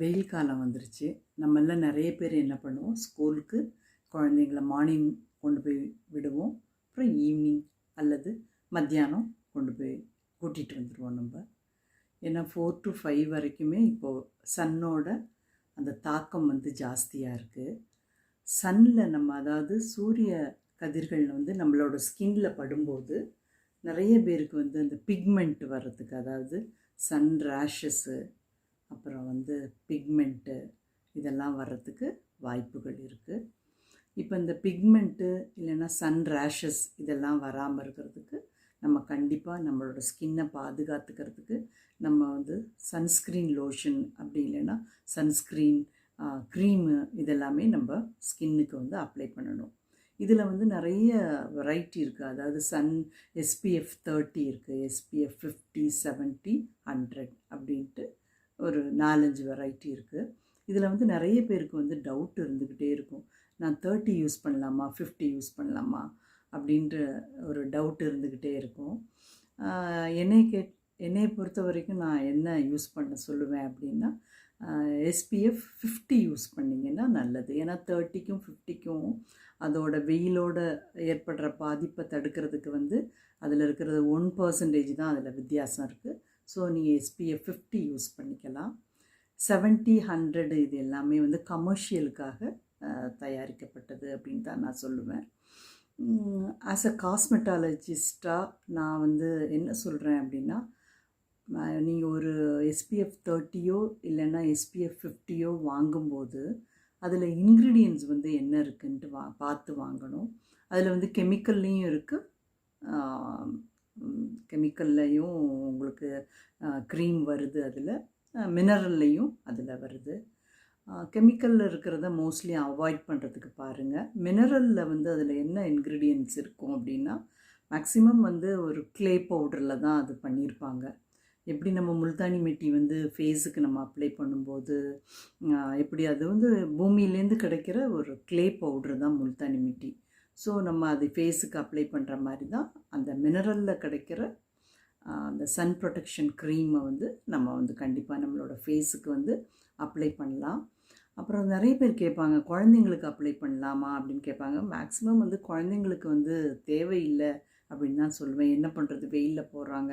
வெயில் காலம் வந்துருச்சு. நம்மெல்லாம் நிறைய பேர் என்ன பண்ணுவோம்? ஸ்கூலுக்கு குழந்தைங்கள மார்னிங் கொண்டு போய் விடுவோம். அப்புறம் ஈவினிங் அல்லது மத்தியானம் கொண்டு போய் கூட்டிகிட்டு வந்துடுவோம் நம்ம. ஏன்னா ஃபோர் டு ஃபைவ் வரைக்குமே இப்போது சன்னோட அந்த தாக்கம் வந்து ஜாஸ்தியாக இருக்குது சன்னில் நம்ம அதாவது சூரிய கதிர்கள் வந்து நம்மளோட ஸ்கின்ல படும்போது நிறைய பேருக்கு வந்து அந்த பிக்மெண்ட் வர்றதுக்கு அதாவது சன் ரேஷஸ்ஸு அப்புறம் வந்து பிக்மெண்ட்டு இதெல்லாம் வர்றதுக்கு வாய்ப்புகள் இருக்குது இப்போ இந்த பிக்மெண்ட்டு இல்லைன்னா சன் ரேஷஸ் இதெல்லாம் வராமல் இருக்கிறதுக்கு நம்ம கண்டிப்பாக நம்மளோட ஸ்கின்னை பாதுகாத்துக்கிறதுக்கு நம்ம வந்து சன்ஸ்க்ரீன் லோஷன் அப்படி இல்லைன்னா சன்ஸ்க்ரீன் க்ரீமு இதெல்லாமே நம்ம ஸ்கின்னுக்கு வந்து அப்ளை பண்ணணும். இதில் வந்து நிறைய வெரைட்டி இருக்குது அதாவது சன் எஸ்பிஎஃப் தேர்ட்டி இருக்குது எஸ்பிஎஃப் ஃபிஃப்டி செவன்ட்டி ஹண்ட்ரட் அப்படின்ட்டு ஒரு நாலஞ்சு வெரைட்டி இருக்குது இதில் வந்து நிறைய பேருக்கு வந்து டவுட் இருந்துக்கிட்டே இருக்கும். நான் தேர்ட்டி யூஸ் பண்ணலாமா? ஃபிஃப்டி யூஸ் பண்ணலாமா? அப்படின்ற ஒரு டவுட் இருந்துக்கிட்டே இருக்கும். என்னை கேட் என்னை பொறுத்த வரைக்கும் நான் என்ன யூஸ் பண்ண சொல்லுவேன் அப்படின்னா எஸ்பிஎஃப் ஃபிஃப்டி யூஸ் பண்ணிங்கன்னா நல்லது. ஏன்னா தேர்ட்டிக்கும் ஃபிஃப்டிக்கும் அதோட வெயிலோட ஏற்படுற பாதிப்பை தடுக்கிறதுக்கு வந்து அதில் இருக்கிறது ஒன் பர்சன்டேஜ் தான் அதில் வித்தியாசம் இருக்குது ஸோ நீங்கள் எஸ்பிஎஃப் ஃபிஃப்டி யூஸ் பண்ணிக்கலாம். செவன்ட்டி ஹண்ட்ரடு இது எல்லாமே வந்து கமர்ஷியலுக்காக தயாரிக்கப்பட்டது அப்படின்னு தான் நான் சொல்லுவேன். ஆஸ் அ காஸ்மெட்டாலஜிஸ்டாக நான் வந்து என்ன சொல்கிறேன் அப்படின்னா நீங்கள் ஒரு எஸ்பிஎஃப் தேர்ட்டியோ இல்லைன்னா எஸ்பிஎஃப் ஃபிஃப்டியோ வாங்கும்போது அதில் இன்க்ரீடியன்ஸ் வந்து என்ன இருக்குன்ட்டு வா பார்த்து வாங்கணும். அதில் வந்து கெமிக்கல்லையும் இருக்குது கெமிக்கல்லையும் உங்களுக்கு க்ரீம் வருது அதில். மினரல்லையும் அதில் வருது. கெமிக்கலில் இருக்கிறத மோஸ்ட்லி அவாய்ட் பண்ணுறதுக்கு பாருங்கள் மினரலில் வந்து அதில் என்ன இன்க்ரீடியன்ட்ஸ் இருக்கும் அப்படின்னா மேக்ஸிமம் வந்து ஒரு க்ளே பவுடரில் தான் அது பண்ணியிருப்பாங்க எப்படி நம்ம முல்தானி மெட்டி வந்து ஃபேஸுக்கு நம்ம அப்ளை பண்ணும்போது எப்படி அது வந்து பூமியிலேருந்து கிடைக்கிற ஒரு க்ளே பவுட்ரு தான் முல்தானி மெட்டி. ஸோ நம்ம அது ஃபேஸுக்கு அப்ளை பண்ணுற மாதிரி தான் அந்த மினரலில் கிடைக்கிற அந்த சன் ப்ரொடெக்ஷன் க்ரீமை வந்து நம்ம வந்து கண்டிப்பாக நம்மளோட ஃபேஸுக்கு வந்து அப்ளை பண்ணலாம். அப்புறம் நிறைய பேர் கேட்பாங்க குழந்தைங்களுக்கு அப்ளை பண்ணலாமா? அப்படின்னு கேட்பாங்க. மேக்ஸிமம் வந்து குழந்தைங்களுக்கு வந்து தேவையில்லை அப்படின்னு தான் சொல்லுவேன். என்ன பண்ணுறது வெயிலில் போடுறாங்க.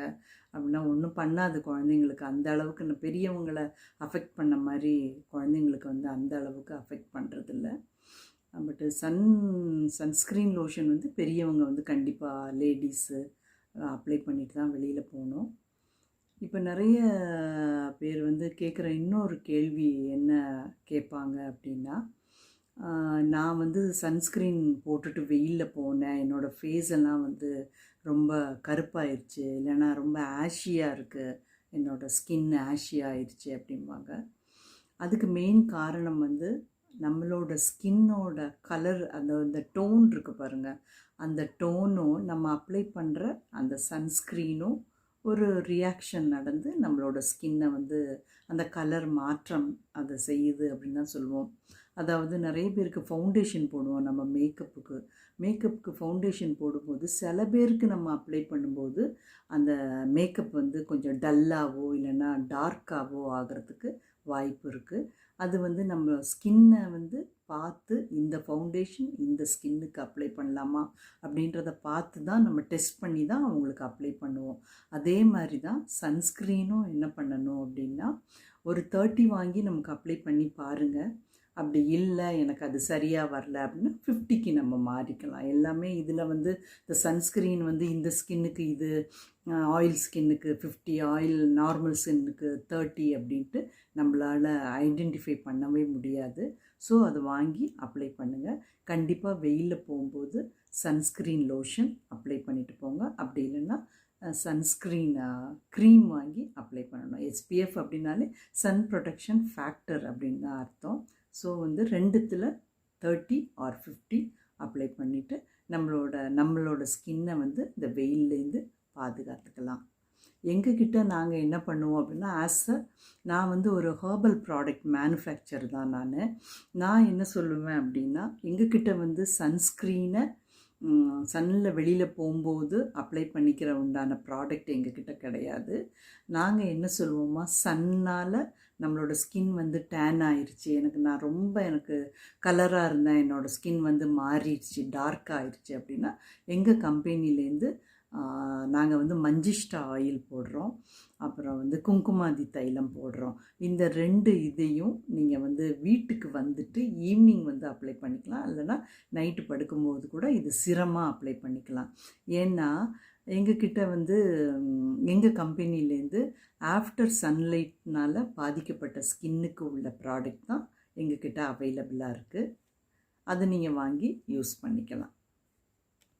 அப்படின்னா ஒன்றும் பண்ணாது குழந்தைங்களுக்கு. அந்த அளவுக்கு நான் பெரியவங்களை அஃபெக்ட் பண்ண மாதிரி குழந்தைங்களுக்கு வந்து அந்த அளவுக்கு அஃபெக்ட் பண்ணுறதில்ல பட்டு சன் சன்ஸ்க்ரீன் லோஷன் வந்து பெரியவங்க வந்து கண்டிப்பாக லேடிஸு அப்ளை பண்ணிட்டு தான் வெளியில் போகணும். இப்போ நிறைய பேர் வந்து கேட்குற இன்னொரு கேள்வி என்ன கேட்பாங்க அப்படின்னா நான் வந்து சன்ஸ்க்ரீன் போட்டுட்டு வெயிலில் போனேன். என்னோடய ஃபேஸ் எல்லாம் வந்து ரொம்ப கருப்பாயிருச்சு. இல்லைன்னா ரொம்ப ஆஷியாக இருக்குது என்னோடய ஸ்கின் ஆஷியாக ஆயிடுச்சு அப்படிம்பாங்க. அதுக்கு மெயின் காரணம் வந்து நம்மளோட ஸ்கின்னோட கலர் அந்த அந்த டோன் இருக்குது பாருங்கள் அந்த டோனும் நம்ம அப்ளை பண்ணுற அந்த சன்ஸ்க்ரீனும் ஒரு ரியாக்ஷன் நடந்து நம்மளோட ஸ்கின்னை வந்து அந்த கலர் மாற்றம் அதை செய்யுது அப்படின்னு தான் சொல்லுவோம். அதாவது நிறைய பேருக்கு ஃபவுண்டேஷன் போடுவோம் நம்ம மேக்கப்புக்கு மேக்கப்புக்கு ஃபவுண்டேஷன் போடும்போது சில பேருக்கு நம்ம அப்ளை பண்ணும்போது அந்த மேக்கப் வந்து கொஞ்சம் டல்லாவோ இல்லைன்னா டார்க்காகவோ ஆகிறதுக்கு வாய்ப்பு இருக்குது அது வந்து நம்ம ஸ்கின்னை வந்து பார்த்து இந்த ஃபவுண்டேஷன் இந்த ஸ்கின்னுக்கு அப்ளை பண்ணலாமா அப்படின்றத பார்த்து தான் நம்ம டெஸ்ட் பண்ணி தான் அவங்களுக்கு அப்ளை பண்ணுவோம். அதே மாதிரி தான் சன்ஸ்க்ரீனும் என்ன பண்ணணும் அப்படின்னா ஒரு தேர்ட்டி வாங்கி நமக்கு அப்ளை பண்ணி பாருங்கள் அப்படி இல்லை எனக்கு அது சரியாக வரல அப்படின்னா ஃபிஃப்டிக்கு நம்ம மாறிக்கலாம். எல்லாமே இதில் வந்து இந்த சன்ஸ்க்ரீன் வந்து இந்த ஸ்கின்னுக்கு இது ஆயில் ஸ்கின்னுக்கு ஃபிஃப்டி ஆயில் நார்மல் ஸ்கின்னுக்கு தேர்ட்டி அப்படின்ட்டு நம்மளால் ஐடென்டிஃபை பண்ணவே முடியாது. ஸோ அதை வாங்கி அப்ளை பண்ணுங்கள் கண்டிப்பாக வெயிலில் போகும்போது சன்ஸ்க்ரீன் லோஷன் அப்ளை பண்ணிட்டு போங்க. அப்படி இல்லைன்னா சன்ஸ்க்ரீன் க்ரீம் வாங்கி அப்ளை பண்ணணும். எஸ்பிஎஃப் அப்படின்னாலே சன் ப்ரொடெக்ஷன் ஃபேக்டர் அப்படின்னு தான் அர்த்தம். ஸோ வந்து ரெண்டுத்தில் தேர்ட்டி ஆர் ஃபிஃப்டி அப்ளை பண்ணிவிட்டு நம்மளோட நம்மளோட ஸ்கின்னை வந்து இந்த வெயில்லேருந்து பாதுகாத்துக்கலாம். எங்ககிட்ட நாங்கள் என்ன பண்ணுவோம் அப்படின்னா ஆஸ் அ நான் வந்து ஒரு ஹேர்பல் ப்ராடக்ட் மேனுஃபேக்சர் தான் நான். நான் என்ன சொல்லுவேன் அப்படின்னா எங்ககிட்ட வந்து சன்ஸ்க்ரீனை சன்னில் வெளியில் போகும்போது அப்ளை பண்ணிக்கிற உண்டான ப்ராடக்ட் எங்ககிட்ட கிடையாது. நாங்கள் என்ன சொல்லுவோமா? சன்னால் நம்மளோட ஸ்கின் வந்து டேன் ஆயிடுச்சு எனக்கு நான் ரொம்ப எனக்கு கலராக இருந்தேன் என்னோடய ஸ்கின் வந்து மாறிடுச்சு டார்க் ஆயிடுச்சு அப்படின்னா எங்கள் கம்பெனிலேருந்து நாங்கள் வந்து மஞ்சிஷ்டா ஆயில் போடுறோம். அப்புறம் வந்து குங்குமாதி தைலம் போடுறோம். இந்த ரெண்டு இதையும் நீங்கள் வந்து வீட்டுக்கு வந்துட்டு ஈவினிங் வந்து அப்ளை பண்ணிக்கலாம். இல்லைன்னா நைட்டு படுக்கும்போது கூட இது சிரமமாக அப்ளை பண்ணிக்கலாம். ஏன்னா எங்கக்கிட்ட வந்து எங்கள் கம்பெனிலேருந்து ஆஃப்டர் சன்லைட்னால் பாதிக்கப்பட்ட ஸ்கின்னுக்கு உள்ள ப்ராடக்ட் தான் எங்கக்கிட்ட அவைலபிளாக இருக்குது அதை நீங்கள் வாங்கி யூஸ் பண்ணிக்கலாம்.